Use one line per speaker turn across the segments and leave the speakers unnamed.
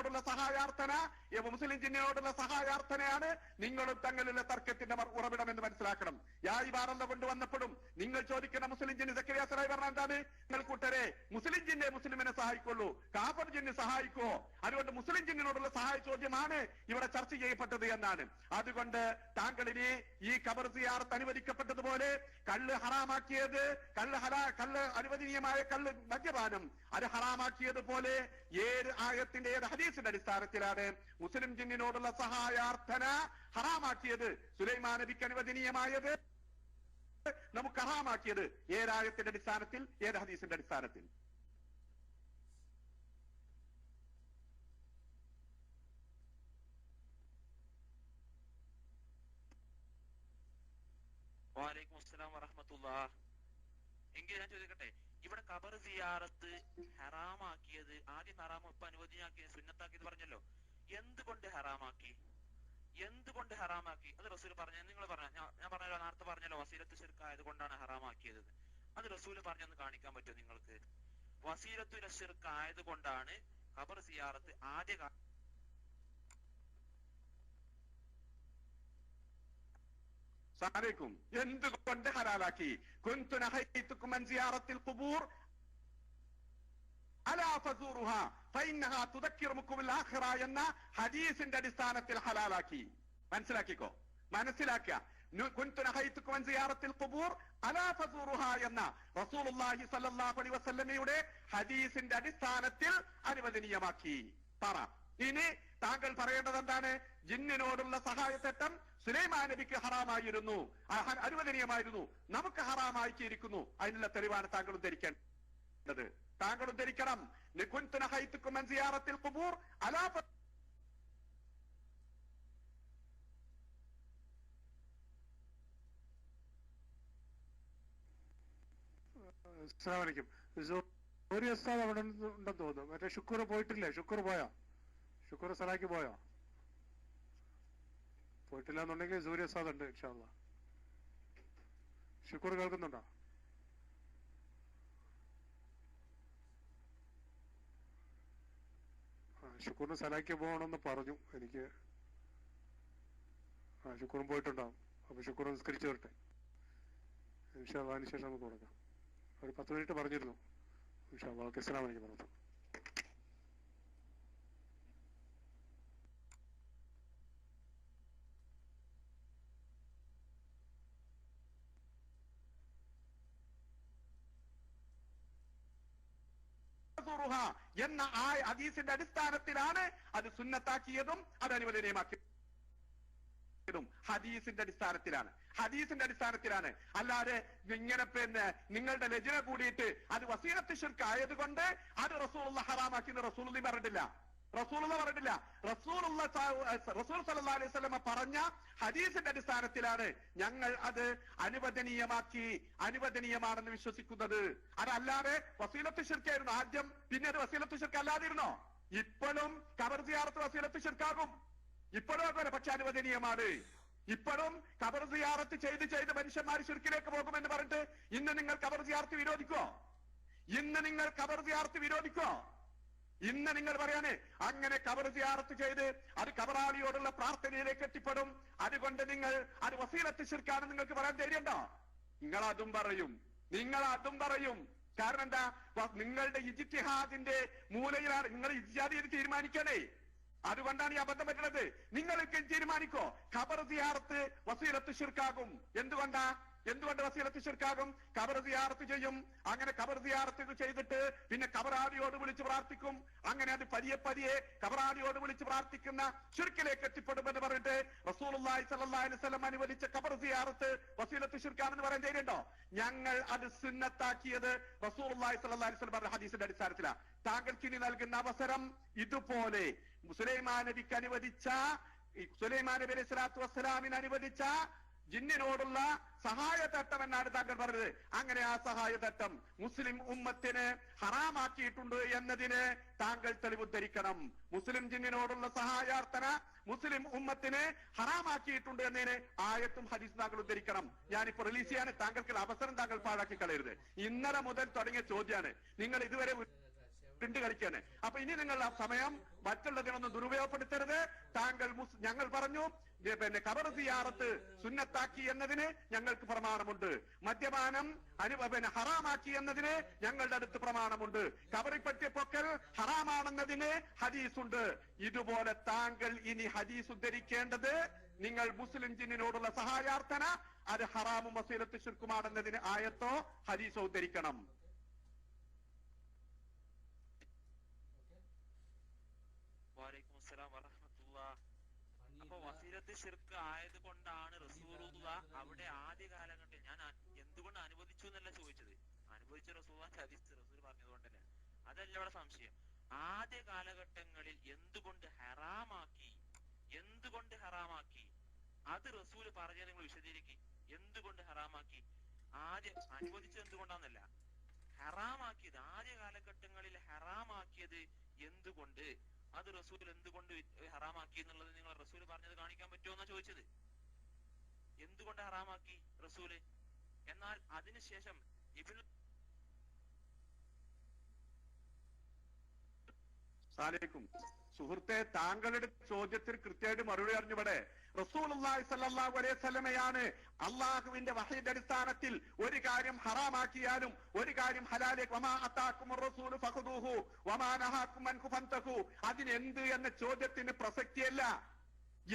ജിന്നിനോടുള്ള സഹായാർത്ഥന മുസ്ലിം ജിന്നയോടുള്ള സഹായാർത്ഥനയാണ് നിങ്ങളും തങ്ങളിലുള്ള തർക്കത്തിന്റെ ഉറവിടമെന്ന് മനസ്സിലാക്കണം. യായി ബാറല്ല കൊണ്ടുവന്നപ്പോഴും നിങ്ങൾ ചോദിക്കുന്ന മുസ്ലിം ജിന്ന് സക്കരിയാസറായി പറഞ്ഞ എന്താണ്? നിങ്ങൾ കൂട്ടരെ മുസ്ലിം ജിന്നെ മുസ്ലിമിനെ സഹായിക്കുള്ളൂ. കാഫർ ജിന്നെ സഹായിക്കുമോ അതുകൊണ്ട് മുസ്ലിം ജിന്നിനോടുള്ള സഹായ ചോദ്യമാണ് ഇവിടെ ചർച്ച ചെയ്യപ്പെട്ടത് എന്നാണ്. അതുകൊണ്ട് താങ്കളിനെ ഈ കബർ സിയാർത്ത് അനുവദിക്കപ്പെട്ടതുപോലെ കള്ള് ഹറാമാക്കിയത് കള്ള് ഹലാ കള്ള് അനുവദനീയമായ കള്ള് മദ്യപാനം. അത് ഹറാമാക്കിയതുപോലെ ഏത് ആയത്തിന്റെ ഏത് ഹദീസിന്റെ അടിസ്ഥാനത്തിലാണ് മുസ്ലിം ജിന്നിനോടുള്ള സഹായാർത്ഥന ഹറാമാക്കിയത്? സുലൈമാൻ നബിക്ക് അനുവദനീയമായത്? നമുക്ക് ഹറാമാക്കിയത് ഏതായത്തിന്റെ അടിസ്ഥാനത്തിൽ ഏത് ഹദീസിന്റെ അടിസ്ഥാനത്തിൽ?
വാലൈക്കും അസ്സലാം വറഹമത്തുള്ള എങ്കിൽ ഞാൻ ചോദിക്കട്ടെ ഇവിടെ കബർ സിയാറത്ത് ഹറാമാക്കിയത് ആദ്യം ഹറാമ ഇപ്പൊ അനുവദനീയാക്കിയത് സുന്നത്താക്കിയത് പറഞ്ഞല്ലോ. എന്തുകൊണ്ട് ഹറാമാക്കി? എന്തുകൊണ്ട് ഹറാമാക്കി? അത് റസൂൽ പറഞ്ഞു നിങ്ങൾ പറഞ്ഞ ഞാൻ- പറഞ്ഞല്ലോ നേരത്തെ പറഞ്ഞല്ലോ വസീലത്ത് ശിർക്ക് ആയതുകൊണ്ടാണ് ഹറാമാക്കിയത്. അത് റസൂൽ പറഞ്ഞൊന്ന് കാണിക്കാൻ പറ്റുമോ നിങ്ങൾക്ക്? വസീലത്തുല ശിർക്ക് ആയതുകൊണ്ടാണ് ഖബർ സിയാറത്ത് ആദ്യ കാ-
സാലേക്കും എന്തുകൊണ്ട് ഹലാലാക്കി കുന്തു നഹയ്തുക്കും അൻ സിയാറത്തിൽ ഖുബൂർ അലാ ഫസൂറുഹ ഫഇന്നഹാ തുദക്കിറുക്കും ആഖിറ എന്ന ഹദീസിന്റെ അടിസ്ഥാനത്തിൽ ഹലാലാക്കി. മനസ്സിലാക്കിക്കോ? മനസ്സിലാക്കുക. എന്ന റസൂലുള്ളാഹി സ്വല്ലല്ലാഹു അലൈഹി വസല്ലമയുടെ ഹദീസിന്റെ അടിസ്ഥാനത്തിൽ അനുവദനീയമാക്കി. പറ. ഇനി താങ്കൾ പറയേണ്ടത് എന്താണ്? ജിന്നിനോടുള്ള സഹായത്തെട്ടം സുലൈമാ നബിക്ക് ഹറാമായിരുന്നു അനുവദനീയമായിരുന്നു. നമുക്ക് ഹറാമാക്കിയിരിക്കുന്നു അതിനുള്ള തെളിവാണ് താങ്കൾ ഉദ്ധരിക്കേണ്ടത്. താങ്കൾ ഉദ്ധരിക്കണം. നികുൻതുന ഹൈത്തുക്കും അൻ സിയാറത്തിൽ ഖുബൂർ അലാ ഫ-
അസ്സലാമലൈക്കും ഒരു ഉസ്താദ് അവിടെ ഉണ്ട്- ഉണ്ടെന്ന് തോന്നുന്നു. മറ്റേ ഷുക്കൂർ പോയിട്ടില്ലേ? ഷുക്കൂർ പോയോ? ഷുക്കൂർ സലാക്കി പോയോ? പോയിട്ടില്ല എന്നുണ്ടെങ്കിൽ സൂര്യസാദ് ഉണ്ട് ഇൻഷാല്ല ഷുക്കൂർ കേൾക്കുന്നുണ്ടോ? ശുക്കൂറിന് സലാക്കി പോകണമെന്ന് പറഞ്ഞു എനിക്ക്. ആ ശുക്കൂറും പോയിട്ടുണ്ടാവും. അപ്പൊ ശുക്കൂർ നിസ്കരിച്ചു വരട്ടെ. ഇൻഷാല്ല അതിന് നമുക്ക് തുടങ്ങാം. ഒരു പത്ത് മിനിറ്റ് പറഞ്ഞിരുന്നു. ഇൻഷാല്ലാ ഓക്കെ അസ്സലാമു അലൈക്കും വറഹ്മത്തുള്ളാഹി
ഫസൂറുഹ എന്ന ആ ഹദീസിന്റെ അടിസ്ഥാനത്തിലാണ് അത് സുന്നത്താക്കിയതും അത് അനുവദനീയമാക്കിയതും. ഹദീസിന്റെ അടിസ്ഥാനത്തിലാണ്. ഹദീസിന്റെ അടിസ്ഥാനത്തിലാണ്. അല്ലാതെ ഇങ്ങനെ പിന്നെ നിങ്ങളുടെ രചന കൂടിയിട്ട് അത് വസീറത്ത് ഷിർക്ക് ആയതുകൊണ്ട് അത് റസൂലുള്ള ഹറാമാക്കിയെന്ന് റസൂൽ പറഞ്ഞിട്ടില്ല. റസൂലുള്ള പറഞ്ഞിട്ടില്ല. റസൂലുള്ള റസൂൽ സല്ലാ അലൈഹി സ്വലമ പറഞ്ഞ ഹദീസിന്റെ അടിസ്ഥാനത്തിലാണ് ഞങ്ങൾ അത് അനുവദനീയമാക്കി അനുവദനീയമാണെന്ന് വിശ്വസിക്കുന്നത്. അതല്ലാതെ വസീലത്ത് ശിർക്കായിരുന്നു ആദ്യം. പിന്നെ അത് വസീലത്ത് ശിർക്ക് അല്ലാതിരുന്നോ? ഇപ്പോഴും കബർ സിയാറത്ത് വസീലത്ത് ശിർക്കാകും. ഇപ്പോഴും അതുപോലെ പക്ഷെ അനുവദനീയമാണ്. ഇപ്പോഴും കബർ സിയാറത്ത് ചെയ്ത് ചെയ്ത് മനുഷ്യന്മാർ ശിർക്കിലേക്ക് പോകുമെന്ന് പറഞ്ഞിട്ട് ഇന്ന് നിങ്ങൾ കബർ സിയാർത്ത് വിരോധിക്കോ? ഇന്ന് നിങ്ങൾ കബർ സിയാർത്ത് വിരോധിക്കോ? ഇന്ന് നിങ്ങൾ പറയാനേ അങ്ങനെ കബർ സിയാറത്ത് ചെയ്ത് അത് കബറാളിയോടുള്ള പ്രാർത്ഥനയിലേക്ക് എത്തിപ്പെടും. അതുകൊണ്ട് നിങ്ങൾ അത് വസീലത്ത് ശിർക്കാണ് നിങ്ങൾക്ക് പറയാൻ ധൈര്യണ്ടോ നിങ്ങൾ അതും പറയും. നിങ്ങൾ അതും പറയും. കാരണം എന്താ? നിങ്ങളുടെ ഇജിത്തിഹാദിന്റെ മൂലയിലാണ് നിങ്ങൾ ഇജിജാതി തീരുമാനിക്കണേ. അതുകൊണ്ടാണ് ഈ അബദ്ധം പറ്റുന്നത് നിങ്ങൾക്ക് തീരുമാനിക്കോ. ഖബർ തിയാർത്ത് വസീലത്ത് ശിർക്കാകും. എന്തുകൊണ്ടാ? എന്തുകൊണ്ട് വസീലത്ത് ശിർക്കാകും ഖബർ സിയാറത്ത് ചെയ്യും. അങ്ങനെ കബർ സിയാർത്ത് ചെയ്തിട്ട് പിന്നെ കബറാടിയോട് വിളിച്ച് പ്രാർത്ഥിക്കും. അങ്ങനെ അത് പതിയെ പതിയെ കബറാടിയോട് വിളിച്ച് പ്രാർത്ഥിക്കുന്ന ശിർക്കിലേക്ക് എത്തിപ്പെടുമെന്ന് പറഞ്ഞിട്ട് അലൈഹി വസല്ലം അനുവദിച്ച കബർ സിയാർത്ത് വസീലത്ത് ഷിർക്കാണെന്ന് പറയാൻ ചെയ്യുന്നുണ്ടോ ഞങ്ങൾ അത് സുന്നത്താക്കിയത് സ്വല്ലല്ലാഹി അലൈഹി വസല്ലം പറഞ്ഞ ഹദീസിന്റെ അടിസ്ഥാനത്തിലാണ് താങ്കൾക്ക് ഇനി നൽകുന്ന അവസരം ഇതുപോലെ. നബിക്ക് അനുവദിച്ച സുലൈമാൻ നബി അലൈഹി സ്വലാത്തു വസ്സലാമിന് അനുവദിച്ച ജിന്നിനോടുള്ള സഹായതട്ടം എന്നാണ് താങ്കൾ പറഞ്ഞത്. അങ്ങനെ ആ സഹായതട്ടം മുസ്ലിം ഉമ്മത്തിന് ഹറാമാക്കിയിട്ടുണ്ട് എന്നതിന് താങ്കൾ തെളിവുദ്ധരിക്കണം. മുസ്ലിം ജിന്നിനോടുള്ള സഹായാർത്ഥന മുസ്ലിം ഉമ്മത്തിന് ഹറാമാക്കിയിട്ടുണ്ട് എന്നതിന് ആയത്തും ഹദീസ് താങ്കൾ ഉദ്ധരിക്കണം. ഞാനിപ്പോ റിലീസ് ചെയ്യാൻ താങ്കൾക്ക് അവസരം താങ്കൾ പാഴാക്കി കളയരുത്. ഇന്നലെ മുതൽ തുടങ്ങിയ ചോദ്യമാണ് നിങ്ങൾ ഇതുവരെ പിണ്ട് കളിക്കാണ് അപ്പൊ ഇനി നിങ്ങൾ ആ സമയം മറ്റുള്ളതിനൊന്നും ദുരുപയോഗപ്പെടുത്തരുത്. താങ്കൾ ഞങ്ങൾ പറഞ്ഞു പിന്നെ കബർ സിയാറത്ത് സുന്നത്താക്കി എന്നതിന് ഞങ്ങൾക്ക് പ്രമാണമുണ്ട്. മദ്യപാനം അനു പിന്നെ ഹറാമാക്കി എന്നതിന് ഞങ്ങളുടെ അടുത്ത് പ്രമാണമുണ്ട്. കബറിൽ പറ്റിയ പൊക്കൽ ഹറാമാണെന്നതിന് ഹദീസുണ്ട്. ഇതുപോലെ താങ്കൾ ഇനി ഹദീസ് ഉദ്ധരിക്കേണ്ടത് നിങ്ങൾ മുസ്ലിം ജിന്നിനോടുള്ള സഹായാർത്ഥന അത് ഹറാമും വസീലത്ത് ശുർക്കുമാണെന്നതിന് ആയത്തോ ഹദീസോ ഉദ്ധരിക്കണം
വാലൈക്കും അസ്സലാം വറഹമത്തുള്ള അപ്പൊ ഷിർക്ക് ആയത് കൊണ്ടാണ് റസൂറുള്ള അവിടെ ആദ്യ കാലഘട്ടത്തിൽ ഞാൻ എന്തുകൊണ്ട് അനുവദിച്ചു എന്നല്ല ചോദിച്ചത്. അനുവദിച്ച റസൂൽ ചതിച്ച് റസൂൽ പറഞ്ഞതുകൊണ്ടല്ല അതല്ല ഇവിടെ സംശയം. ആദ്യ കാലഘട്ടങ്ങളിൽ എന്തുകൊണ്ട് ഹറാമാക്കി? എന്തുകൊണ്ട് ഹറാമാക്കി? അത് റസൂൽ പറഞ്ഞത് നിങ്ങൾ വിശദീകരിക്കും. എന്തുകൊണ്ട് ഹറാമാക്കി? ആദ്യം അനുവദിച്ചത് എന്തുകൊണ്ടാന്നല്ല. ഹറാമാക്കിയത് ആദ്യ കാലഘട്ടങ്ങളിൽ ഹറാമാക്കിയത് എന്തുകൊണ്ട്? അത് റസൂൽ എന്തുകൊണ്ട് ഹറാമാക്കി എന്നുള്ളത് നിങ്ങൾ റസൂൽ പറഞ്ഞത് കാണിക്കാൻ പറ്റുമോ എന്നാ ചോദിച്ചത്? എന്തുകൊണ്ട് ഹറാമാക്കി റസൂൽ? എന്നാൽ അതിനുശേഷം ഇബ്നു
സാലേക്കും സുഹൃത്തെ താങ്കളുടെ ചോദ്യത്തിൽ കൃത്യമായിട്ട് മറുപടി അറിഞ്ഞുവിടെ റസൂലുള്ളാഹി സ്വല്ലല്ലാഹു അലൈഹി അള്ളാഹുവിന്റെ വഹയുടെ അടിസ്ഥാനത്തിൽ ഒരു കാര്യം ഹറാമാക്കിയാലും ഒരു കാര്യം ഹലാലേക്ക് അതിനെന്ത് എന്ന ചോദ്യത്തിന് പ്രസക്തിയല്ല.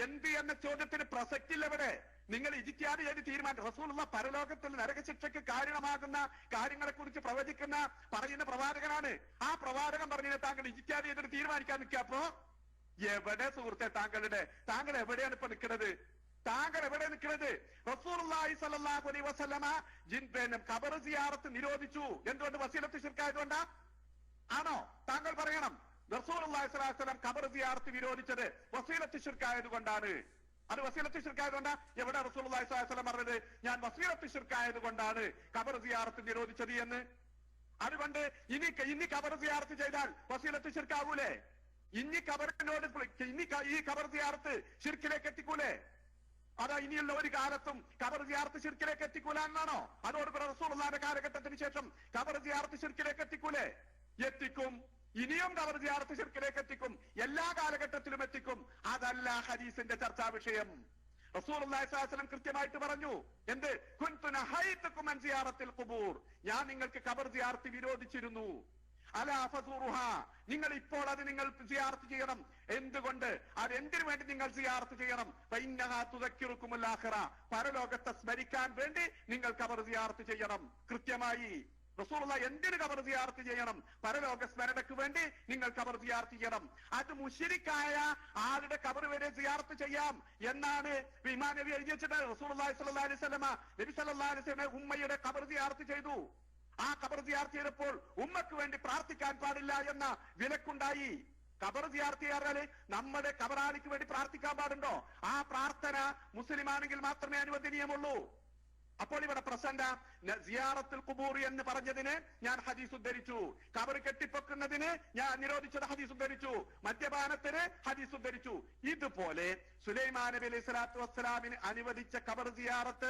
എന്ത് എന്ന ചോദ്യത്തിന് പ്രസക്തിയില്ല ഇവിടെ. നിങ്ങൾ ഇജിക്കാതെ ചെയ്ത് തീരുമാനം റസൂലുള്ള പരലോകത്തിൽ നരകശിക്ഷയ്ക്ക് കാരണമാകുന്ന കാര്യങ്ങളെ കുറിച്ച് പ്രവചിക്കുന്ന പറയുന്ന പ്രവാചകനാണ്. ആ പ്രവാചകൻ പറഞ്ഞതിനെ താങ്കൾ ഇജിക്കാതെ ചെയ്തിട്ട് തീരുമാനിക്കാൻ നിൽക്കുക. അപ്പോ എവിടെ സുഹൃത്തെ താങ്കളുടെ? താങ്കൾ എവിടെയാണ് ഇപ്പൊ നിൽക്കുന്നത്? താങ്കൾ എവിടെ നിൽക്കുന്നത്? റസൂലുള്ളാഹി സ്വല്ലല്ലാഹു അലൈഹി വസല്ലമ ജിൻ പിന്നെ ഖബർ സിയാറത്ത് നിരോധിച്ചു. എന്തുകൊണ്ട് വസീലത്ത് ശിർക്കായതുകൊണ്ടാ? ആണോ? താങ്കൾ പറയണം. അലൈഹി വസല്ലം ഖബർ സിയാറത്ത് വിരോധിച്ചത് വസീലത്ത് ശിർക്കായത് കൊണ്ടാണ് അത് വസീലത്ത് ശിർക്കായതുകൊണ്ട് എവിടെ അലൈഹി വസല്ലം പറഞ്ഞത്? ഞാൻ വസീലത്ത് ശിർക്കായത് കൊണ്ടാണ് കബർ സിയാറത്ത് നിരോധിച്ചത് എന്ന്. അതുകൊണ്ട് ഇനി ഇനി കബർ സിയാറത്ത് ചെയ്താൽ വസീലത്ത് ശിർക്കാവൂലേ ഇനി കബറിനോട് ഇനി ഈ കബർ സിയാറത്ത് ശിർക്കിലേക്ക് എത്തിക്കൂലേ? അതാ ഇനിയുള്ള ഒരു കാലത്തും കബർ സിയാർത്ത് ശിർക്കിലേക്ക് എത്തിക്കൂല എന്നാണോ? അതോട് റസൂൾ കാലഘട്ടത്തിന് ശേഷം കബർ സിയാർത്ത് ശിർക്കിലേക്ക് എത്തിക്കൂലേ? എത്തിക്കും. ഇനിയും ഖബർ ജിയാർത്ത് എത്തിക്കും. എല്ലാ കാലഘട്ടത്തിലും എത്തിക്കും. അതല്ല ഹദീസിന്റെ ചർച്ചാ വിഷയം. വസല്ലം കൃത്യമായിട്ട് പറഞ്ഞു. എന്ത്? കുൻതുന നഹൈതുക്കും സിയാറത്തിൽ ഖുബൂർ. ഞാൻ നിങ്ങൾക്ക് കബർ സിയാർത്ത് വിരോധിച്ചിരുന്നു. അല ഫസൂറുഹ. നിങ്ങൾ ഇപ്പോൾ അത് നിങ്ങൾ സിയാർത്ത് ചെയ്യണം. എന്തുകൊണ്ട്? അത് എന്തിനു വേണ്ടി നിങ്ങൾ സിയാർത്ത് ചെയ്യണം? തുതക്കിറുക്കുമല്ലാഹിറ പരലോകത്തെ സ്മരിക്കാൻ വേണ്ടി നിങ്ങൾ കബർ സിയാർത്ത് ചെയ്യണം. കൃത്യമായി. റസൂലുള്ള എന്തിന് കബർ സിയാർത്ത് ചെയ്യണം? പരലോക സ്മരണയ്ക്ക് വേണ്ടി നിങ്ങൾ കബർ സിയാർത്ത് ചെയ്യണം. അത് മുഷിരിക്കായ ആളുടെ കബർ വരെ സിയാർത്ത് ചെയ്യാം എന്നാണ് ഇമാം നബി എഴുതി സ്വല്ലല്ലാഹു അലൈഹി നബി സല്ലാ അലൈഹി ഉമ്മയുടെ കബർ സിയാർത്ത് ചെയ്തു. ആ കബർ സിയാർത്ത് ചെയ്തപ്പോൾ ഉമ്മക്ക് വേണ്ടി പ്രാർത്ഥിക്കാൻ പാടില്ല എന്ന വിലക്കുണ്ടായി. കബർ സിയാർത്ത് ചെയ്യാറാൽ നമ്മുടെ കബറാലിക്ക് വേണ്ടി പ്രാർത്ഥിക്കാൻ പാടുണ്ടോ? ആ പ്രാർത്ഥന മുസ്ലിമാണെങ്കിൽ മാത്രമേ അനുവദനീയമുള്ളൂ. അപ്പോൾ ഇവിടെ പ്രസന്റ സിയാറത്തുൽ കുബൂർ എന്ന് പറഞ്ഞതിന് ഞാൻ ഹദീസ് ഉദ്ധരിച്ചു. കബർ കെട്ടിപ്പൊക്കുന്നതിന് ഞാൻ നിരോധിച്ചത് ഹദീസ് ഉദ്ധരിച്ചു. മദ്യപാനത്തിന് ഹദീസ് ഉദ്ധരിച്ചു. ഇതുപോലെ സുലൈമാൻ നബി അലൈഹി സ്വലാത്തു വസ്സലാമിന് അനുവദിച്ച കബർ സിയാറത്ത്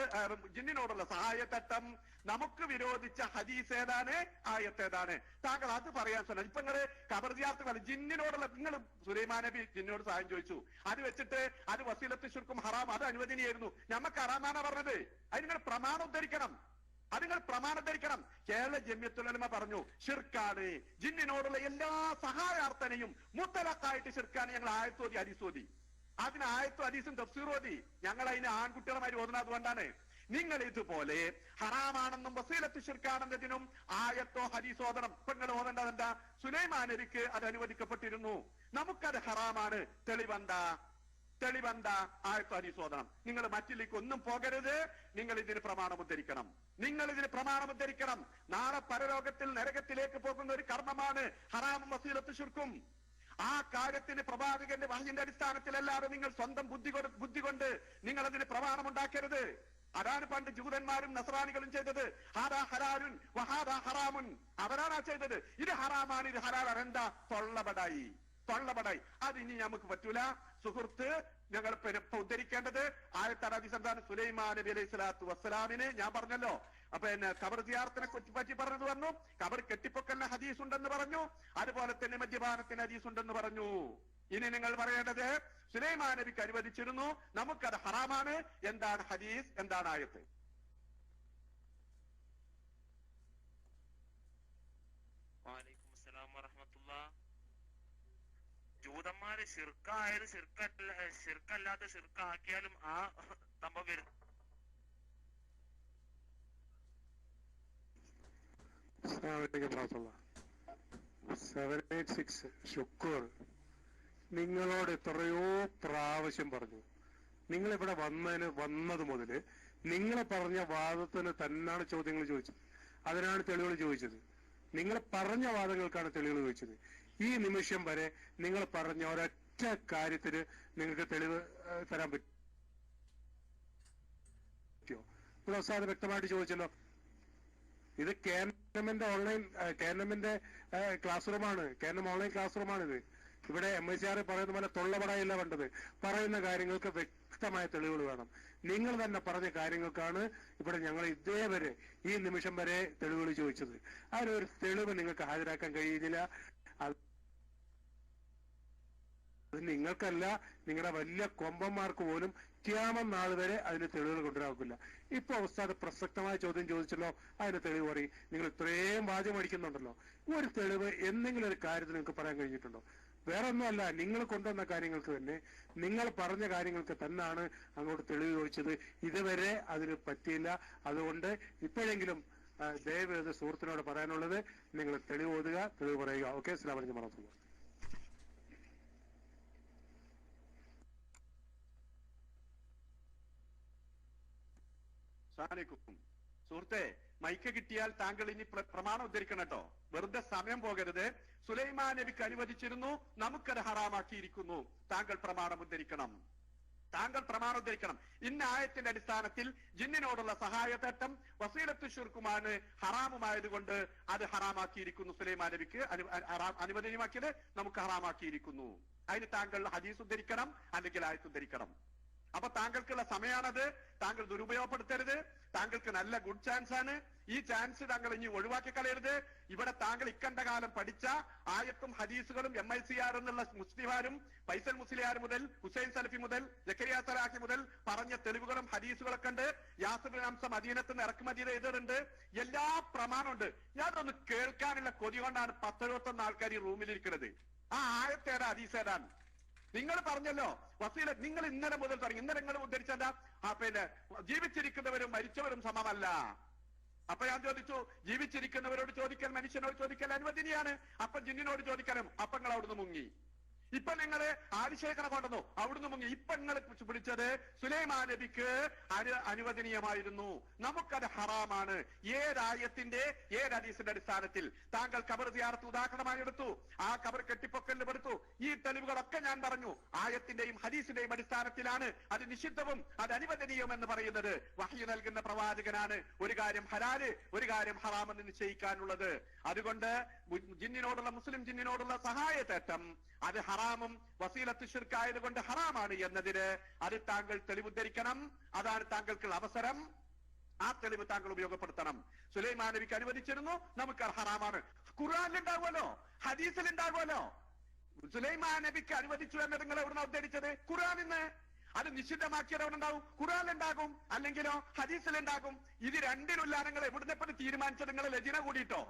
ജിന്നിനോടുള്ള സഹായത്തട്ടം നമുക്ക് വിരോധിച്ച ഹദീസ് ഏതാണ്? ആയത്തേതാണ് താങ്കൾ അത് പറയാൻ ശ്രമിച്ചു. ഇപ്പൊ നിങ്ങൾ കബർ സിയാർത്ത് ജിന്നിനോടുള്ള നിങ്ങൾ സുലൈമാൻ നബി ജിന്നിനോട് സഹായം ചോദിച്ചു. അത് വെച്ചിട്ട് അത് വസീലത്ത് ശുർക്കും ഹറാം അത് അനുവദനീയായിരുന്നു. ഞമ്മക്ക് ഹറാമാണ് പറഞ്ഞത്? അതിന് നിങ്ങൾ പ്രമാണം ഉദ്ധരിക്കണം. അത് നിങ്ങൾ പ്രമാണം ധരിക്കണം കേരള ജമ്യത്തുലമ പറഞ്ഞു ഷിർക്കാണ് ജിന്നിനോടുള്ള എല്ലാ സഹായാർത്ഥനയും മുത്തലക്കായിട്ട് ഷിർക്കാണ് ഞങ്ങൾ ആയത്തോതി അരിസോതി അതിന് ആയത്തും അരീസും തഫ്സീറോതി. ഞങ്ങൾ അതിന് ആൺകുട്ടികളുമായി ഓതുന്നത് കൊണ്ടാണ് നിങ്ങൾ ഇതുപോലെ ഹറാമാണെന്നും വസീലത്ത് ഷിർക്കാണെന്നതിനും ആയത്തോ ഹരീസോദനം നിങ്ങൾ ഓതേണ്ടത് എന്താ? സുലൈമാനരിക്ക് അത് അനുവദിക്കപ്പെട്ടിരുന്നു. നമുക്കത് ഹറാമാണ്. തെളിവെന്താ? തെളിവെന്ത ആയത്തോ ഹരീസോദനം നിങ്ങൾ മറ്റിലേക്ക് ഒന്നും പോകരുത്. നിങ്ങൾ ഇതിന് പ്രമാണം ഉദ്ധരിക്കണം നിങ്ങൾ ഇതിന് പ്രമാണം ഉദ്ധരിക്കണം നാളെ പരലോകത്തിൽ നരകത്തിലേക്ക് പോകുന്ന ഒരു കർമ്മമാണ് ഹറാമും വസീലത്ത് ശുർക്കും. ആ കാര്യത്തിന് പ്രവാചകന്റെ വഹിന്റെ അടിസ്ഥാനത്തിലല്ലാതെ നിങ്ങൾ സ്വന്തം ബുദ്ധി ബുദ്ധി കൊണ്ട് നിങ്ങൾ അതിന് പ്രമാണം ഉണ്ടാക്കരുത് അതാണ് പണ്ട് ജൂതന്മാരും നസറാനികളും ചെയ്തത്. ഹാദാ ഹരാരുൻ വഹാദാ ഹറാമുൻ. അവരാണ് ചെയ്തത്. ഇത് ഹറാമാണ് ഇത് ഹലാലാണ് അരണ്ട തൊള്ളപടായി. തൊള്ളപടായി അത് ഇനി നമുക്ക് പറ്റൂല. സുഹൃത്ത് ഞങ്ങൾ ഉദ്ധരിക്കേണ്ടത് ആയത്താണ് അതിസന്താന സുലൈമാ നബി അലൈഹി സ്വലാത്തു വസ്സലാമിന് ഞാൻ പറഞ്ഞല്ലോ. അപ്പൊ എന്നെ കബർ ജിയാർത്തിനെ പറ്റി പറഞ്ഞത് പറഞ്ഞു കബർ കെട്ടിപ്പൊക്കലിന് ഹദീസ് ഉണ്ടെന്ന് പറഞ്ഞു. അതുപോലെ തന്നെ മദ്യപാനത്തിന് ഹദീസ് ഉണ്ടെന്ന് പറഞ്ഞു. ഇനി നിങ്ങൾ പറയേണ്ടത് സുലൈമാ നബിക്ക് അനുവദിച്ചിരുന്നു. നമുക്കത് ഹറാമാണ്. എന്താണ് ഹദീസ്? എന്താണ് ആയത്ത്
വാലൈക്കും അസ്സലാം വറഹമത്തുള്ള ജൂതന്മാര് ശിർക്കായത് ശിർക്കല്ല ശിർക്കല്ലാത്ത ശിർക്കാക്കിയാലും ആ സംഭവം വരും.
നിങ്ങളോട് എത്രയോ പ്രാവശ്യം പറഞ്ഞു. നിങ്ങൾ ഇവിടെ വന്നതിന് വന്നത് മുതൽ നിങ്ങൾ പറഞ്ഞ വാദത്തിന് തന്നെയാണ് ചോദ്യങ്ങൾ ചോദിച്ചത്. അതിനാണ് തെളിവുകൾ ചോദിച്ചത്. നിങ്ങൾ പറഞ്ഞ വാദങ്ങൾക്കാണ് തെളിവുകൾ ചോദിച്ചത്. ഈ നിമിഷം വരെ നിങ്ങൾ പറഞ്ഞ ഒരൊറ്റ കാര്യത്തിന് നിങ്ങൾക്ക് തെളിവ് തരാൻ പറ്റുമോ ഇവിടെ ഉസ്താദ് വ്യക്തമായിട്ട് ചോദിച്ചല്ലോ. ഇത് കേരളമിന്റെ ഓൺലൈൻ കേരളമിന്റെ ക്ലാസ് റൂമാണ് കേരളം ഓൺലൈൻ ക്ലാസ് റൂമാണ് ഇത് ഇവിടെ എം ഐ സി ആർ പറയുന്ന പോലെ തൊള്ളപടയല്ല വേണ്ടത്. പറയുന്ന കാര്യങ്ങൾക്ക് വ്യക്തമായ തെളിവുകൾ വേണം. നിങ്ങൾ തന്നെ പറഞ്ഞ കാര്യങ്ങൾക്കാണ് ഇവിടെ ഞങ്ങൾ ഇതേവരെ ഈ നിമിഷം വരെ തെളിവുകൾ ചോദിച്ചത്. അതിനൊരു തെളിവ് നിങ്ങൾക്ക് ഹാജരാക്കാൻ കഴിയുന്നില്ല. അത് നിങ്ങൾക്കല്ല നിങ്ങളുടെ വലിയ കൊമ്പന്മാർക്ക് പോലും ക്യാമം നാൾ വരെ അതിന് തെളിവുകൾ കൊണ്ടുവരാക്കില്ല ഇപ്പൊ ഉസ്താദ് പ്രസക്തമായ ചോദ്യം ചോദിച്ചല്ലോ അതിന് തെളിവ് പറയും. നിങ്ങൾ ഇത്രയും വാചകം അടിക്കുന്നുണ്ടല്ലോ ഒരു തെളിവ് എന്തെങ്കിലും ഒരു കാര്യത്തിൽ നിങ്ങൾക്ക് പറയാൻ കഴിഞ്ഞിട്ടുണ്ടോ? വേറെ ഒന്നുമല്ല നിങ്ങൾ കൊണ്ടുവന്ന കാര്യങ്ങൾക്ക് തന്നെ നിങ്ങൾ പറഞ്ഞ കാര്യങ്ങൾക്ക് തന്നെയാണ് അങ്ങോട്ട് തെളിവ് ചോദിച്ചത്. ഇതുവരെ അതിന് പറ്റിയില്ല. അതുകൊണ്ട് ഇപ്പോഴെങ്കിലും ദയവേത് സുഹൃത്തിനോട് പറയാനുള്ളത് നിങ്ങൾ തെളിവ് ഓതുക തെളിവ് പറയുക. ഓക്കെ സ്ലാം അലൈക്കും
സാനിക്കും സുഹൃത്തെ മൈക്ക് കിട്ടിയാൽ താങ്കൾ ഇനി പ്രമാണം ഉദ്ധരിക്കണം കേട്ടോ. വെറുതെ സമയം പോകരുത്. സുലൈമാൻ നബിക്ക് അനുവദിച്ചിരുന്നു നമുക്കത് ഹറാമാക്കിയിരിക്കുന്നു. താങ്കൾ പ്രമാണം ഉദ്ധരിക്കണം. താങ്കൾ പ്രമാണം ഉദ്ധരിക്കണം. ഇന്ന ആയത്തിന്റെ അടിസ്ഥാനത്തിൽ ജിന്നിനോടുള്ള സഹായതട്ടം വസീലത്ത് ഷുർക്കുമാണ് ഹറാമുമായതുകൊണ്ട് അത് ഹറാമാക്കിയിരിക്കുന്നു സുലൈമാൻ നബിക്ക്. അനുവദനീയമാക്കിയത് നമുക്ക് ഹറാമാക്കിയിരിക്കുന്നു. അതിന് താങ്കൾ ഹദീസ് ഉദ്ധരിക്കണം അല്ലെങ്കിൽ ആയത്ത് ഉദ്ധരിക്കണം. അപ്പൊ താങ്കൾക്കുള്ള സമയമാണത് താങ്കൾ ദുരുപയോഗപ്പെടുത്തരുത്. താങ്കൾക്ക് നല്ല ഗുഡ് ചാൻസ് ആണ്. ഈ ചാൻസ് താങ്കൾ ഇനി ഒഴിവാക്കി കളയരുത്. ഇവിടെ താങ്കൾ ഇക്കണ്ട കാലം പഠിച്ച ആയത്തും ഹദീസുകളും എം ഐ സി ആർ എന്നുള്ള മുസ്ലിമാരും ഫൈസൽ മുസ്ലിയാർ മുതൽ ഹുസൈൻ സലഫി മുതൽ ജക്കരിയ സലാഹി മുതൽ പറഞ്ഞ തെളിവുകളും ഹദീസുകളൊക്കെ ഉണ്ട്. യാസിബ് ഹംസ മദീനത്ത് നിന്ന് ഇറക്കുമതി ചെയ്തിട്ടുണ്ട് എല്ലാ പ്രമാണമുണ്ട് ഞാനൊന്ന് കേൾക്കാനുള്ള കൊതി കൊണ്ടാണ് പത്തെഴുപത്തൊന്ന് ആൾക്കാർ ഈ റൂമിലിരിക്കുന്നത് ആ ആയത്തേടാ ഹദീസേതാണ് നിങ്ങൾ പറഞ്ഞല്ലോ വസീല നിങ്ങൾ ഇന്നലെ മുതൽ തുടങ്ങി. ഇന്നലെ നിങ്ങൾ ഉദ്ധരിച്ചെന്താ ആ പിന്നെ ജീവിച്ചിരിക്കുന്നവരും മരിച്ചവരും സമമല്ല. അപ്പൊ ഞാൻ ചോദിച്ചു ജീവിച്ചിരിക്കുന്നവരോട് ചോദിക്കൽ മനുഷ്യനോട് ചോദിക്കൽ അനുവദനീയാണ്. അപ്പൊ ജിന്നിനോട് ചോദിക്കാനും അപ്പങ്ങൾ അവിടുന്ന് മുങ്ങി. ഇപ്പൊ നിങ്ങൾ ആരിശേഖരം കൊണ്ടുവന്നു. അവിടുന്ന് മുങ്ങി. ഇപ്പൊ നിങ്ങൾ പിടിച്ചത് സുലൈമാ നബിക്ക് അനു അനുവദനീയമായിരുന്നു. നമുക്കത് ഹറാമാണ്. ഏതായത്തിന്റെ ഏത് ഹദീസിന്റെ അടിസ്ഥാനത്തിൽ? താങ്കൾ കബർ സിയാറത്ത് ഉദാഹരണമായി എടുത്തു. ആ കബർ കെട്ടിപ്പൊക്കലിൽ എടുത്തു. ഈ തെളിവുകളൊക്കെ ഞാൻ പറഞ്ഞു. ആയത്തിന്റെയും ഹദീസിന്റെയും അടിസ്ഥാനത്തിലാണ് അത് നിഷിദ്ധവും അത് അനുവദനീയം എന്ന് പറയുന്നത്. വഹ്യു നൽകുന്ന പ്രവാചകനാണ്. ഒരു കാര്യം ഹലാൽ ഒരു കാര്യം ഹറാമെന്ന് നിശ്ചയിക്കാനുള്ളത്. അതുകൊണ്ട് ജിന്നിനോടുള്ള മുസ്ലിം ജിന്നിനോടുള്ള സഹായത്തേറ്റം അത് ഹറാമും വസീലത്ത് ഷിർക്കായത് കൊണ്ട് ഹറാമാണ് എന്നതിന് അത് താങ്കൾ തെളിവുദ്ധരിക്കണം. അതാണ് താങ്കൾക്കുള്ള അവസരം. ആ തെളിവ് താങ്കൾ ഉപയോഗപ്പെടുത്തണം. സുലൈമാൻ നബിക്ക് അനുവദിച്ചിരുന്നു നമുക്ക് ഹറാമാണ്. ഹദീസിൽ ഉണ്ടാകുമല്ലോ സുലൈമാൻ നബിക്ക് അനുവദിച്ചു എന്ന് നിങ്ങൾ എവിടുന്ന ഉദ്ധരിച്ചത്? ഖുർആനിന്ന് അത് നിഷിദ്ധമാക്കിയത് എവിടെ ഉണ്ടാവും ഖുർആനിൽ ഉണ്ടാകും അല്ലെങ്കിലോ ഹദീസിൽ ഉണ്ടാകും. ഇത് രണ്ടിലുള്ള നിങ്ങൾ എവിടുന്നെപ്പറ്റി തീരുമാനിച്ചത്? നിങ്ങൾ ലജിന കൂടിയിട്ടോ?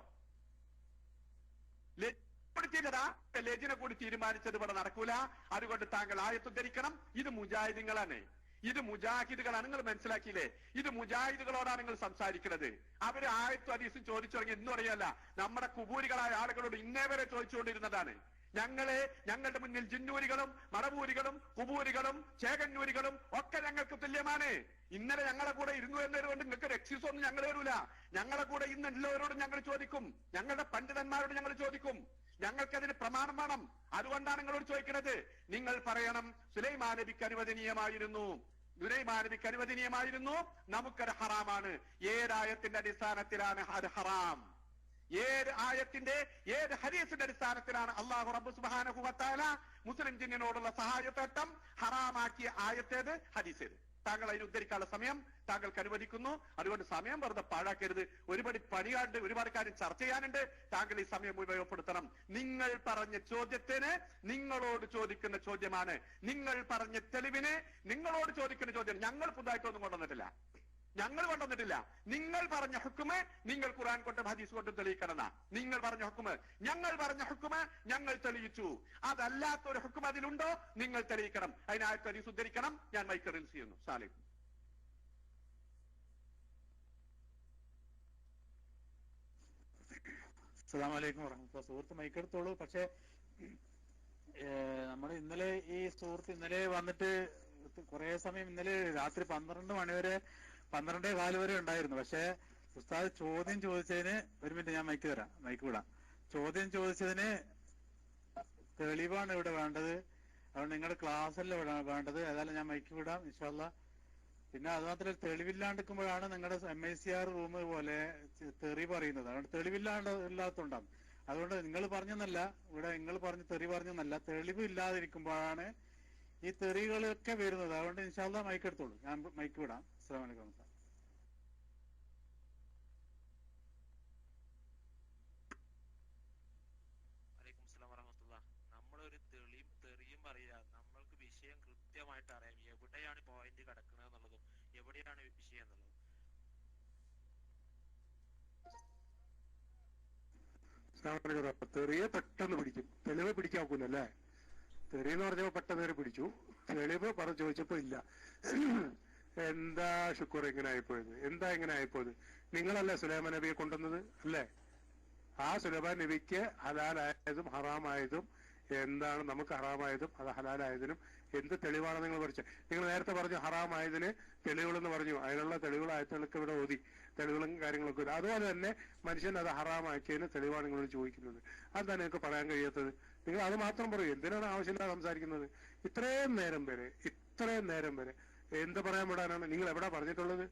പ്പെടുത്തിയതാ ലേജിനെ കൂടി തീരുമാനിച്ചത് ഇവിടെ നടക്കൂല. അതുകൊണ്ട് താങ്കൾ ആയത്ത് ധരിക്കണം ഇത് മുജാഹിദുകളാണ് ഇത് മുജാഹിദുകളാണ്. നിങ്ങൾ മനസ്സിലാക്കിയില്ലേ? ഇത് മുജാഹിദുകളോടാണ് നിങ്ങൾ സംസാരിക്കുന്നത്. അവർ ആയത്ത് അതീസും ചോദിച്ചു തുടങ്ങി എന്ന് പറയല്ല നമ്മുടെ കുബൂരികളായ ആളുകളോട് ഇന്നേ വരെ ചോദിച്ചുകൊണ്ടിരുന്നതാണ്. ഞങ്ങളെ ഞങ്ങളുടെ മുന്നിൽ ജിന്നൂരികളും മടവൂരികളും കുബൂരികളും ചേകന്നൂരികളും ഒക്കെ ഞങ്ങൾക്ക് തുല്യമാണ്. ഇന്നലെ ഞങ്ങളെ കൂടെ ഇരുന്നു എന്നതുകൊണ്ട് നിങ്ങൾക്ക് രക്ഷിസൊന്നും ഞങ്ങൾ വരൂല. ഞങ്ങളെ കൂടെ ഇന്ന് എല്ലാവരോടും ഞങ്ങൾ ചോദിക്കും. ഞങ്ങളുടെ പണ്ഡിതന്മാരോട് ഞങ്ങൾ ചോദിക്കും. ഞങ്ങൾക്കതിന് പ്രമാണം വേണം. അതുകൊണ്ടാണ് നിങ്ങളോട് ചോദിക്കുന്നത് നിങ്ങൾ പറയണം സുലൈമാ നബിക്ക് അനുവദനീയമായിരുന്നു. സുലൈമാൻ നബിക്ക് അനുവദനീയമായിരുന്നു. നമുക്കത് ഹറാമാണ്. ഏതായത്തിന്റെ അടിസ്ഥാനത്തിലാണ് അത് ഹറാം? ഏത് ആയത്തിന്റെ ഏത് ഹദീസിന്റെ അടിസ്ഥാനത്തിലാണ് അള്ളാഹു റബ്ബു സുബാന മുസ്ലിം ജിന്നിനോടുള്ള സഹായത്തോട്ടം ഹറാമാക്കിയ ആയത്തേത് ഹദീസേത്? താങ്കൾ അതിന് ഉദ്ധരിക്കാനുള്ള സമയം താങ്കൾക്ക് അനുവദിക്കുന്നു. അതുകൊണ്ട് സമയം വെറുതെ പാഴാക്കരുത്. ഒരുപാട് പണിയാണ്ട് ഒരുപാട് കാര്യം ചർച്ച ചെയ്യാനുണ്ട്. താങ്കൾ ഈ സമയം ഉപയോഗപ്പെടുത്തണം. നിങ്ങൾ പറഞ്ഞ ചോദ്യത്തിന് നിങ്ങളോട് ചോദിക്കുന്ന ചോദ്യമാണ്. നിങ്ങൾ പറഞ്ഞ തെളിവിന് നിങ്ങളോട് ചോദിക്കുന്ന ചോദ്യം ഞങ്ങൾ പുതുതായിട്ടൊന്നും കൊണ്ടുവന്നിട്ടില്ല. ഞങ്ങൾ കൊണ്ടുവന്നിട്ടില്ല. നിങ്ങൾ പറഞ്ഞ ഹുക്കുമ് നിങ്ങൾ ഖുറാൻ കൊണ്ടും ഹദീസ് കൊണ്ടും തെളിയിക്കണം നിങ്ങൾ പറഞ്ഞ ഹുക്കുമ്. ഞങ്ങൾ പറഞ്ഞ ഹുക്കുമ് ഞങ്ങൾ തെളിയിച്ചു. അതല്ലാത്ത ഒരു ഹുക്കും അതിലുണ്ടോ? നിങ്ങൾ തെളിയിക്കണം. അതിനായിട്ട് ഹദീസ് ഉദ്ധരിക്കണം. ഞാൻ മൈക്ക് റിലീസ് ചെയ്യുന്നു. സാലിം.
അസ്സാമലൈക്കും വറഹമത്തുള്ള സുഹൃത്ത് മൈക്കെടുത്തോളൂ പക്ഷെ നമ്മൾ ഇന്നലെ ഈ സുഹൃത്ത് ഇന്നലെ വന്നിട്ട് കുറെ സമയം ഇന്നലെ രാത്രി പന്ത്രണ്ട് മണി വരെ പന്ത്രണ്ടേ കാൽ വരെ ഉണ്ടായിരുന്നു. പക്ഷേ ഉസ്താദ് ചോദ്യം ചോദിച്ചതിന് ഒരു മിനിറ്റ് ഞാൻ മൈക്ക് തരാം. മൈക്ക് വിടാം. ചോദ്യം ചോദിച്ചതിന് തെളിവാണ് ഇവിടെ വേണ്ടത്. അതുകൊണ്ട് നിങ്ങളുടെ ക്ലാസ്സല്ല ഇവിടെ വേണ്ടത്. ഏതായാലും ഞാൻ മൈക്ക് വിടാം ഇൻഷാല്ല പിന്നെ അത് മാത്രമല്ല തെളിവില്ലാണ്ടിരിക്കുമ്പോഴാണ് നിങ്ങളുടെ M I C R room പോലെ തെറി പറയുന്നത്. അതുകൊണ്ട് തെളിവില്ലാണ്ട് ഇല്ലാത്തതുണ്ടാകും അതുകൊണ്ട് നിങ്ങൾ പറഞ്ഞെന്നല്ല ഇവിടെ നിങ്ങൾ പറഞ്ഞ് തെറി പറഞ്ഞെന്നല്ല. തെളിവ് ഇല്ലാതിരിക്കുമ്പോഴാണ് ഈ തെറികളൊക്കെ വരുന്നത്. അതുകൊണ്ട് ഇൻഷാല്ല മൈക്ക് എടുത്തോളൂ. ഞാൻ മൈക്ക് വിടാം. അസ്സാം വലൈക്കും സാർ.
വലൈക്കും സ്ലാം വറഹമത്തുള്ള. നമ്മളൊരു തെളിയും തെറിയും പറയില്ല. നമ്മൾക്ക് വിഷയം കൃത്യമായിട്ട് അറിയാം. എവിടെയാണ് പോയിന്റ് കിടക്കുന്നത് എന്നുള്ളതും എവിടെയാണ് വിഷയം എന്നുള്ളതും.
തെറിയെ പെട്ടെന്ന് പിടിക്കും. തെളിവ് പിടിക്കാൻ ഒക്കില്ലല്ലേ? തെറിയെന്ന് പറഞ്ഞപ്പോ പെട്ടെന്ന് പിടിച്ചു. തെളിവ് പറഞ്ഞു ചോദിച്ചപ്പോ ഇല്ല. എന്താ ഷുക്കൂർ ഇങ്ങനെ ആയിപ്പോയത്? എന്താ ഇങ്ങനെ ആയിപ്പോയത്? നിങ്ങളല്ലേ സുലൈമാൻ നബിയെ കൊണ്ടുവന്നത് അല്ലേ? ആ സുലൈമാൻ നബിക്ക് ഹലാലായതും ഹറാമായതും എന്താണ്? നമുക്ക് ഹറാമായതും അത് ഹലാലായതിനും എന്ത് തെളിവാണ് നിങ്ങൾ പഠിച്ചത് നിങ്ങൾ നേരത്തെ പറഞ്ഞു ഹറാമായതിന് തെളിവുകളെന്ന് പറഞ്ഞു. അതിനുള്ള തെളിവുകൾ ആയത്തുകൾക്ക് ഇവിടെ ഓതി. തെളിവുകളും കാര്യങ്ങളൊക്കെ ഓതി. അതുപോലെ തന്നെ മനുഷ്യൻ അത് ഹറാമാക്കിയതിന് തെളിവാണ് നിങ്ങളോട് ചോദിക്കുന്നത്. അതാണ് നിങ്ങൾക്ക് പറയാൻ കഴിയാത്തത്? നിങ്ങൾ അത് മാത്രം പറയൂ. എന്തിനാണ് ആവശ്യമില്ലാതെ സംസാരിക്കുന്നത്? ഇത്രയും നേരം വരെ ഇത്രയും നേരം വരെ എന്ത് പറയാൻ വിടാനാണ്? നിങ്ങൾ എവിടെ പറഞ്ഞിട്ടുള്ളത്?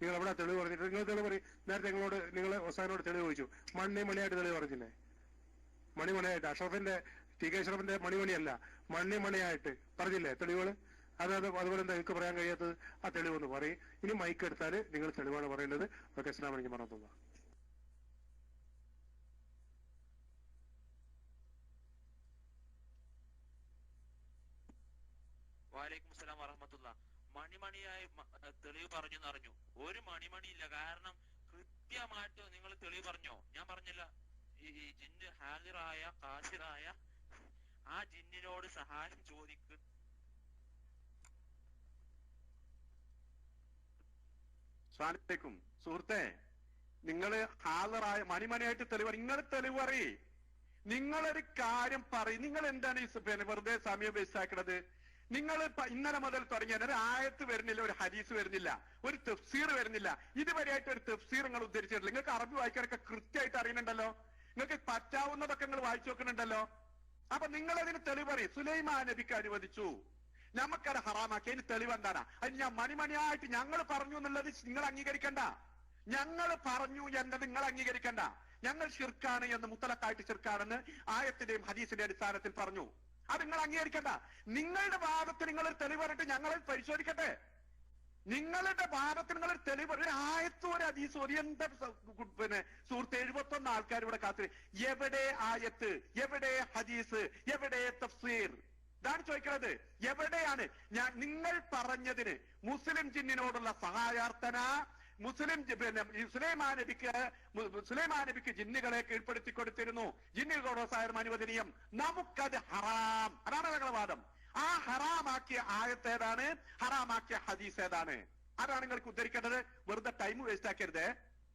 നിങ്ങൾ എവിടെ തെളിവ് പറഞ്ഞിട്ടുള്ളത് നിങ്ങൾ തെളിവ് പറയും. നേരത്തെ നിങ്ങളോട് നിങ്ങൾ ഒസാനോട് തെളിവ് ചോദിച്ചു. മണ്ണി മണിയായിട്ട് തെളിവ് പറഞ്ഞില്ലേ? മണിമണിയായിട്ട് അഷറഫിന്റെ ടി കെ അഷറഫിന്റെ മണിമണിയല്ല മണ്ണി മണിയായിട്ട്. പറഞ്ഞില്ലേ തെളിവുകൾ അതായത് അത് അതുപോലെ എന്താ നിങ്ങൾക്ക് പറയാൻ കഴിയാത്തത്? ആ തെളിവൊന്ന് പറയും. ഇനി മൈക്ക് എടുത്താൽ നിങ്ങൾ തെളിവാണ് പറയേണ്ടത്. ഓക്കെ ഇസ്ലാം എനിക്ക് മറന്നുക
വാലൈക്കും അസ്സലാം വറഹമത്തുള്ള മണിമണിയായി തെളിവ് പറഞ്ഞു എന്നറിഞ്ഞു ഒരു മണിമണിയില്ല. കാരണം കൃത്യമായിട്ട് നിങ്ങൾ തെളിവ് പറഞ്ഞോ? ഞാൻ പറഞ്ഞില്ല. ഈ ജിന്ന് ഹാജിറായ കാശിറായ ആ ജിന്നിനോട് സഹായം ചോദിക്ക്.
സ്വാലിക്കും സുഹൃത്തെ നിങ്ങൾ ഹാജറായ മണിമണിയായിട്ട് തെളിവ് നിങ്ങൾ തെളിവ് പറയ് നിങ്ങളൊരു കാര്യം പറയും. നിങ്ങൾ എന്താണ് ഈ വെറുതെ സമയം വേസ്റ്റാക്കണത് നിങ്ങൾ ഇന്നലെ മുതൽ തുടങ്ങിയ ഒരു ആയത്ത് വരുന്നില്ല ഒരു ഹരീസ് വരുന്നില്ല ഒരു തഫ്സീർ വരുന്നില്ല. ഇതുവരെയായിട്ട് ഒരു തെഫ്സീർ നിങ്ങൾ ഉദ്ധരിച്ചിട്ടില്ല. നിങ്ങൾക്ക് അറബി വായിക്കാനൊക്കെ കൃത്യമായിട്ട് അറിയുന്നുണ്ടല്ലോ? നിങ്ങൾക്ക് പറ്റാവുന്നതൊക്കെ നിങ്ങൾ വായിച്ചു നോക്കുന്നുണ്ടല്ലോ? അപ്പൊ നിങ്ങൾ അതിന് തെളിവ് പറയും. സുലൈമാൻ നബിക്ക് അനുവദിച്ചു. നമുക്കത് ഹറാമാക്കി. അതിന് തെളിവ് എന്താണ്? അത് ഞാൻ മണിമണിയായിട്ട് ഞങ്ങൾ പറഞ്ഞു എന്നുള്ളത് നിങ്ങൾ അംഗീകരിക്കണ്ട. ഞങ്ങൾ പറഞ്ഞു എന്നത് നിങ്ങൾ അംഗീകരിക്കണ്ട. ഞങ്ങൾ ഷിർക്കാണ് എന്ന് മുത്തലക്കായിട്ട് ഷിർക്കാണെന്ന് ആയത്തിന്റെയും ഹദീസിന്റെ അടിസ്ഥാനത്തിൽ പറഞ്ഞു. അത് നിങ്ങൾ അംഗീകരിക്കണ്ട. നിങ്ങളുടെ ഭാഗത്ത് നിങ്ങൾ ഒരു തെളിവ് പറഞ്ഞിട്ട് ഞങ്ങൾ പരിശോധിക്കട്ടെ. നിങ്ങളുടെ ഭാഗത്ത് നിങ്ങൾ ഒരു തെളിവ് ഒരു ആയത്ത് ഒരു അതീസ് ഒരു എന്താ പിന്നെ സുഹൃത്ത് എഴുപത്തി ഒന്ന് ആൾക്കാർ ഇവിടെ കാത്തിരി എവിടെ ആയത്ത്? എവിടെ ഹദീസ്? എവിടെ തഫ്സീർ? ഇതാണ് ചോദിക്കുന്നത് എവിടെയാണ്? ഞാൻ നിങ്ങൾ പറഞ്ഞതിന് മുസ്ലിം ജിന്നിനോടുള്ള സഹായാർത്ഥന മുസ്ലിം പിന്നെ ഈ സുലൈമാൻ നബിക്ക് സുലൈമാ നബിക്ക് ജിന്നുകളെ കീഴ്പ്പെടുത്തി കൊടുത്തിരുന്നു ജിന്നുകളോട് സഹായം അനുവദനീയം. നമുക്കത് ഹറാം. അതാണ് ഞങ്ങളുടെ വാദം. ആ ഹറാമാക്കിയ ആയത്ത് ഏതാണ് ഹറാമാക്കിയ ഹദീസ് ഏതാണ് അതാണ് നിങ്ങൾക്ക് ഉദ്ധരിക്കേണ്ടത്. വെറുതെ ടൈം വേസ്റ്റ് ആക്കരുത്.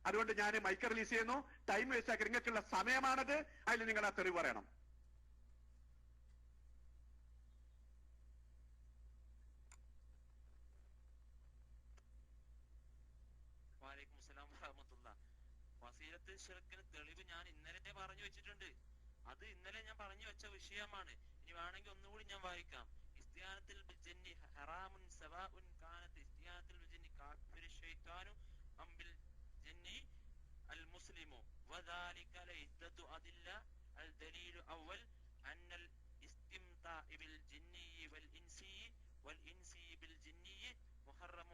അതുകൊണ്ട് ഞാൻ മൈക്ക് റിലീസ് ചെയ്യുന്നു. ടൈം വേസ്റ്റ് ആക്കരുത് നിങ്ങൾക്കുള്ള സമയമാണത്. അതിൽ നിങ്ങൾ ആ തെളിവ് പറയണം
വാലൈക്കും സ്ലാം വറഹമത്തുള്ള വസീലത്ത് ഷിർക്കിന് തെളിവ് ഞാൻ ഇന്നലെ പറഞ്ഞു വെച്ചിട്ടുണ്ട്. അത് ഇന്നലെ ഞാൻ പറഞ്ഞു വെച്ച വിഷയമാണ്. ഇനി വേണമെങ്കിൽ ഒന്നുകൂടി ഞാൻ വായിക്കാം. ഇസ്തിയാനത്തിൽ ബിജന്നി ഹറാമുൻ സവാഉൻ കാനത്ത് ഇസ്തിയാനത്തിൽ ബിജന്നി കാഫിർ ശൈത്താനു അംബിൽ ജന്നി അൽ മുസ്ലിമു. വദാലിക ലൈദ്ദത്തു അദില്ല അൽ ദലീലു അവൽ അന്നൽ ഇസ്തിംതാഇ ബിൽ ജിന്നി വൽ ഇൻസി. വൽ ഇൻസി ബിൽ ജിന്നി മുഹറം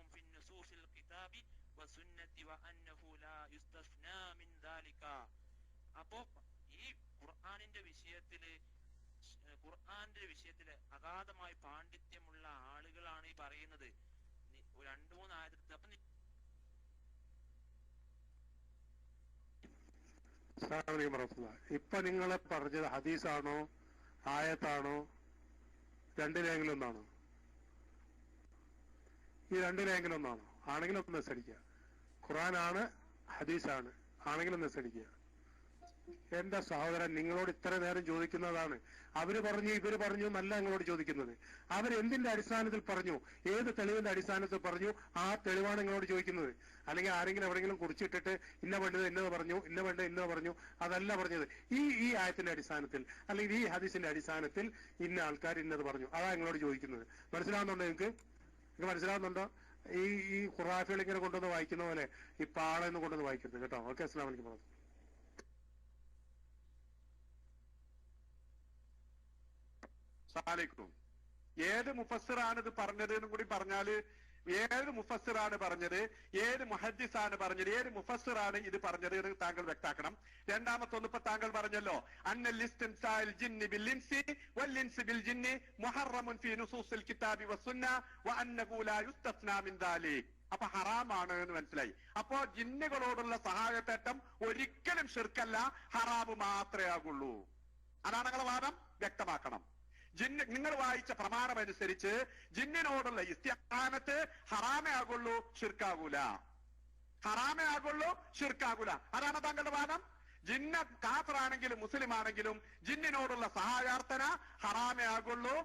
വസുന്നത്തി വഅന്നഹു ലാ യുസ്തസ്നാ മിൻ ദാലിക. അപ്പോ ഈ ഖുർആാനിന്റെ വിഷയത്തിൽ ഖുർആാന്റെ വിഷയത്തിൽ അഗാധമായി പാണ്ഡിത്യമുള്ള ആളുകളാണ് ഈ പറയുന്നത്. രണ്ടു മൂന്ന് ആയതെടുത്ത് അപ്പൊ.
ഇപ്പൊ നിങ്ങൾ പറഞ്ഞത് ഹദീസാണോ ആയത്താണോ? രണ്ടിലെങ്കിലും ഒന്നാണോ? ഈ രണ്ടിലെങ്കിലും ഒന്നാണോ? ആണെങ്കിലും ഒന്ന് നിസ്സരിക്കുക ഖുറാനാണ് ഹദീസാണ്. ആണെങ്കിലും നിസ്സരിക്കുക എന്റെ സഹോദരൻ നിങ്ങളോട് ഇത്ര നേരം ചോദിക്കുന്നതാണ്. അവർ പറഞ്ഞു ഇവർ പറഞ്ഞു എന്നല്ല നിങ്ങളോട് ചോദിക്കുന്നത്. അവരെന്തിന്റെ അടിസ്ഥാനത്തിൽ പറഞ്ഞു? ഏത് തെളിവിന്റെ അടിസ്ഥാനത്തിൽ പറഞ്ഞു? ആ തെളിവാണ് നിങ്ങളോട് ചോദിക്കുന്നത്. അല്ലെങ്കിൽ ആരെങ്കിലും എവിടെയെങ്കിലും കുറിച്ചിട്ടിട്ട് ഇന്ന പണ്ഡിത് ഇന്നത് പറഞ്ഞു ഇന്ന പണ്ഡിത് ഇന്നത് പറഞ്ഞു അതല്ല പറഞ്ഞത്. ഈ ഈ ആയത്തിന്റെ അടിസ്ഥാനത്തിൽ അല്ലെങ്കിൽ ഈ ഹദീസിന്റെ അടിസ്ഥാനത്തിൽ ഇന്ന ആൾക്കാർ ഇന്നത് പറഞ്ഞു. അതാ നിങ്ങളോട് ചോദിക്കുന്നത്. മനസ്സിലാവുന്നുണ്ടോ നിങ്ങൾക്ക് നിങ്ങൾക്ക് മനസ്സിലാവുന്നുണ്ടോ? ഈ ഈ ഖുറാഫികൾ ഇങ്ങനെ കൊണ്ടുവന്ന് വായിക്കുന്ന പോലെ ഈ പാളെന്ന് കൊണ്ടുവന്ന് വായിക്കരുത് കേട്ടോ. ഓക്കെ അസ്ലാം പറഞ്ഞു
സാലിക്കും ഏത് മുഫസ്സിറാണ് ഇത് പറഞ്ഞത് എന്നും കൂടി പറഞ്ഞാൽ ഏത് മുഫസ്സിറാണ് പറഞ്ഞത് ഏത് മുഹദ്ദിസാണ് പറഞ്ഞത് ഏത് മുഫസ്സിറാണ് ഇത് പറഞ്ഞത് എന്ന് താങ്കൾ വ്യക്താക്കണം. രണ്ടാമത്തെ ഒന്ന് ഇപ്പൊ താങ്കൾ പറഞ്ഞല്ലോ അപ്പൊ ഹറാമാണ് എന്ന് മനസ്സിലായി. അപ്പോ ജിന്നുകളോടുള്ള സഹായത്തേട്ടം ഒരിക്കലും ഷിർക്കല്ല ഹറാബ് മാത്രമേ ആകുള്ളൂ. അതാണ് നിങ്ങളെ വാദം. വ്യക്തമാക്കണം. ജിന്ന് നിങ്ങൾ വായിച്ച പ്രമാണം അനുസരിച്ച് ജിന്നിനോടുള്ള ഇസ്തിഹാനത്ത് ഹറാമേ ആകുള്ളൂ ഷിർക്കാകൂല ഹറാമേ ആകുള്ളൂ അതാണ് താങ്കളുടെ വാദം? ജിന്ന കാഫറാണെങ്കിലും മുസ്ലിം ആണെങ്കിലും ജിന്നിനോടുള്ള സഹായാർത്ഥന ഹറാമേ ആകുള്ളൂ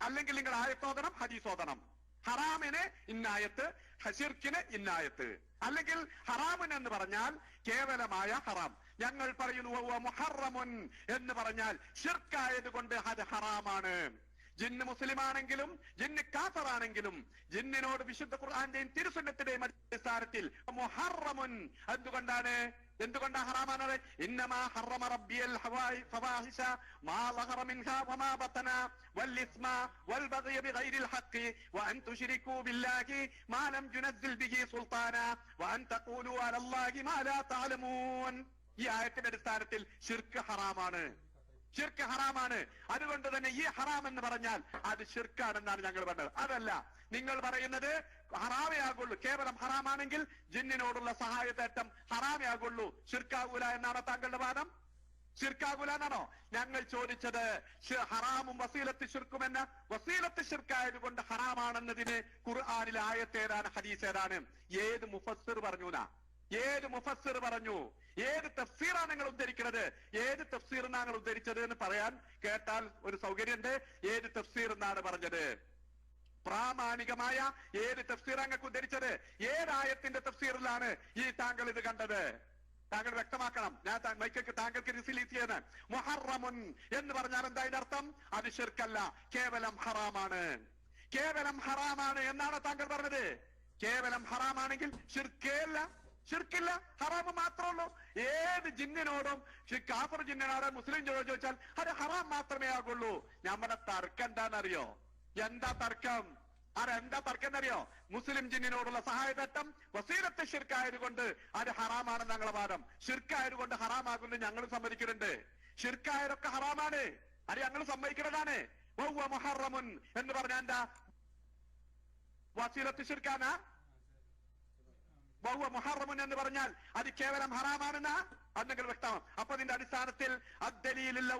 അല്ലെങ്കിൽ നിങ്ങൾ ആയത്തോതണം ഹദീസോദണം ഹറാമിനെ ഇന്നായത്ത് ഹഷിർക്കിന് ഇന്നായത്ത്. അല്ലെങ്കിൽ ഹറാമുൻ എന്ന് പറഞ്ഞാൽ കേവലമായ ഹറാം. ഞങ്ങൾ പറയുന്നു "വഹുവ മുഹറമുൻ എന്ന് പറഞ്ഞാൽ ഷിർക്കായത് കൊണ്ട് അത് ഹറാമാണ്. ജിന്ന് മുസ്ലിമാണെങ്കിലും ജിന്ന് കാഫറാണെങ്കിലും ജിന്നിനോട് വിശുദ്ധ ഖുർആന്റെയും തിരുസുന്നത്തിന്റെയും അടിസ്ഥാനത്തിൽ മുഹറമുൻ എന്തുകൊണ്ടാണ് എന്തുകൊണ്ടാ ഹറാമാണത് ഇന്നമാ ഹറമ റബ്ബിയൽ ഹവായി ഫവാഹിഷ മാ ളഹറ മിൻഹാ വമാ ബതന വൽ ഇസ്മ വൽ ബഗ്യ ബിഗൈരിൽ ഹഖ് വഅൻ തുശ്രികൂ ബില്ലാഹി മാ ലം യുനസ്സിൽ ബിഹി സുൽത്താന വഅൻ തഖൂലു അലല്ലാഹി മാ ലാ തഅലമൂൻ ഈ ആയത്തിന്റെ അടിസ്ഥാനത്തിൽ ഷിർക്ക് ഹറാമാണ് ഷിർക്ക് ഹറാമാണ്. അതുകൊണ്ട് തന്നെ ഈ ഹറാം എന്ന് പറഞ്ഞാൽ അത് ഷിർക്കാണെന്നാണ് ഞങ്ങൾ പറഞ്ഞത്. അതല്ല നിങ്ങൾ പറയുന്നത് ഹറാമേ ആകുള്ളൂ. കേവലം ഹറാമാണെങ്കിൽ ജിന്നിനോടുള്ള സഹായത്തേറ്റം ഹറാമേ ആകുള്ളൂ. ഷിർക്കാകൂല എന്നാണ് താങ്കളുടെ വാദം? ഷിർക്കാകൂല എന്നാണോ? ഞങ്ങൾ ചോദിച്ചത് ഹറാമും വസീലത്ത് ഷിർക്കുമെന്ന് വസീലത്ത് ഷിർക്കായത് കൊണ്ട് ഹറാമാണെന്നതിന് ഖുർആാനിൽ ആയത്തേതാണ് ഹദീസ് ഏതാണ് ഏത് മുഫസ്സിർ പറഞ്ഞു എന്നാ ഏത് മുഫസ്സിർ പറഞ്ഞു? ഏത് തഫ്സീറാണ് നിങ്ങൾ ഉദ്ധരിക്കുന്നത്? ഏത് തഫ്സീർ നിങ്ങൾ ഉദ്ധരിച്ചത് എന്ന് പറയാൻ കേട്ടാൽ ഒരു സൗകര്യമുണ്ട്. ഏത് തഫ്സീർ എന്നാണ് പറഞ്ഞത്? പ്രാമാണികമായ ഏത് തഫ്സീർ അങ്ങക്ക് ഉദ്ധരിച്ചത്? ഏതായത്തിന്റെ തഫ്സീറിലാണ് ഈ താങ്കൾ ഇത് കണ്ടത്? താങ്കൾ വ്യക്തമാക്കണം. ഞാൻ മൈക്കൾക്ക് താങ്കൾക്ക് റിസിലീസിയാണ് ചെയ്യുന്നത് മുഹറമുൻ എന്ന് പറഞ്ഞാൽ എന്താ അതിന്റെ അർത്ഥം? അത് ശിർക്കല്ല. കേവലം ഹറാമാണ്. കേവലം ഹറാമാണ് എന്നാണ് താങ്കൾ പറഞ്ഞത്? കേവലം ഹറാമാണെങ്കിൽ ഷിർക്കേ അല്ല. ഷിർക്കില്ല ഹറാമ് മാത്രമേ ഉള്ളൂ ഏത് ജിന്നിനോടും കാഫർ ജിന്നിനോട് മുസ്ലിം ചോദിച്ചു ചോദിച്ചാൽ അത് ഹറാം മാത്രമേ ആകുള്ളൂ. നമ്മുടെ തർക്കം എന്താണെന്നറിയോ? എന്താ തർക്കം? അതെന്താ തർക്കം എന്നറിയോ? മുസ്ലിം ജിന്നിനോടുള്ള സഹായതട്ടം വസീലത്തെ ഷിർക്കായതുകൊണ്ട് അത് ഹറാമാണെന്ന് ഞങ്ങളെ വാദം. ഷിർക്കായതുകൊണ്ട് ഹറാമാകുന്നു ഞങ്ങൾ സമ്മതിക്കുന്നുണ്ട്. ഷിർക്കായതൊക്കെ ഹറാമാണ്. അത് ഞങ്ങൾ സമ്മതിക്കുന്നതാണ്. എന്ന് പറഞ്ഞാൽ എന്താ? വസീലത്ത് ഷിർക്കാനാ മുഹറമുൻ എന്ന് പറഞ്ഞാൽ അത് കേവലം ഹറാമാണെന്ന? അന്നെങ്കിൽ വ്യക്തമാണ് അപ്പൊ അതിന്റെ അടിസ്ഥാനത്തിൽ അദ്ദലീലുള്ള